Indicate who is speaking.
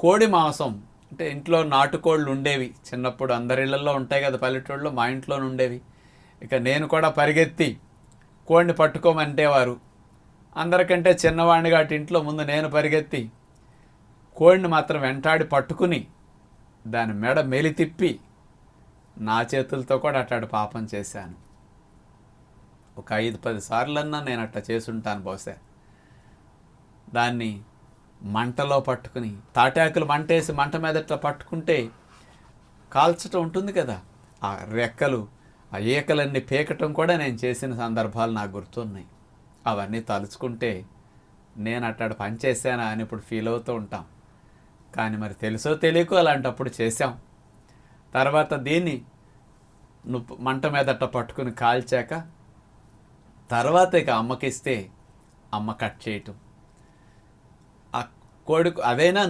Speaker 1: కోడి మాంసం అంటే ఇంట్లో నాటుకోళ్ళు ఉండేవి. చిన్నప్పుడు అందరి ఇళ్ళలో ఉంటాయి కదా పల్లెటూళ్ళు మా ఇంట్లోనే ఉండేవి. ఇక నేను కూడా పరిగెత్తి కోడిని పట్టుకోమంటేవారు. అందరికంటే చిన్నవాడిని అటు ఇంట్లో ముందు నేను పరిగెత్తి కోడిని మాత్రం వెంటాడి పట్టుకుని దాని మెడ మెలి తిప్పి నా చేతులతో కూడా అట్టాడు పాపం చేశాను. ఒక ఐదు పది సార్లన్నా నేను అట్ట చేసుంటాను బహుశా. దాన్ని మంటలో పట్టుకుని తాటాకులు మంటేసి మంట మీద ఇట్లా పట్టుకుంటే కాల్చటం ఉంటుంది కదా. ఆ రెక్కలు ఆ ఈకలన్నీ పీకటం కూడా నేను చేసిన సందర్భాలు నాకు గుర్తున్నాయి. అవన్నీ తలుచుకుంటే నేను అట్టాడు పని చేశానా అని ఇప్పుడు ఫీల్ అవుతూ ఉంటాం. కానీ మరి తెలుసో తెలియకో అలాంటప్పుడు చేశాం. తర్వాత దీన్ని నువ్వు మంట మీద పట్టుకుని కాల్చాక తర్వాత ఇక అమ్మకిస్తే అమ్మ కట్ చేయటం. కోడికి అదైనా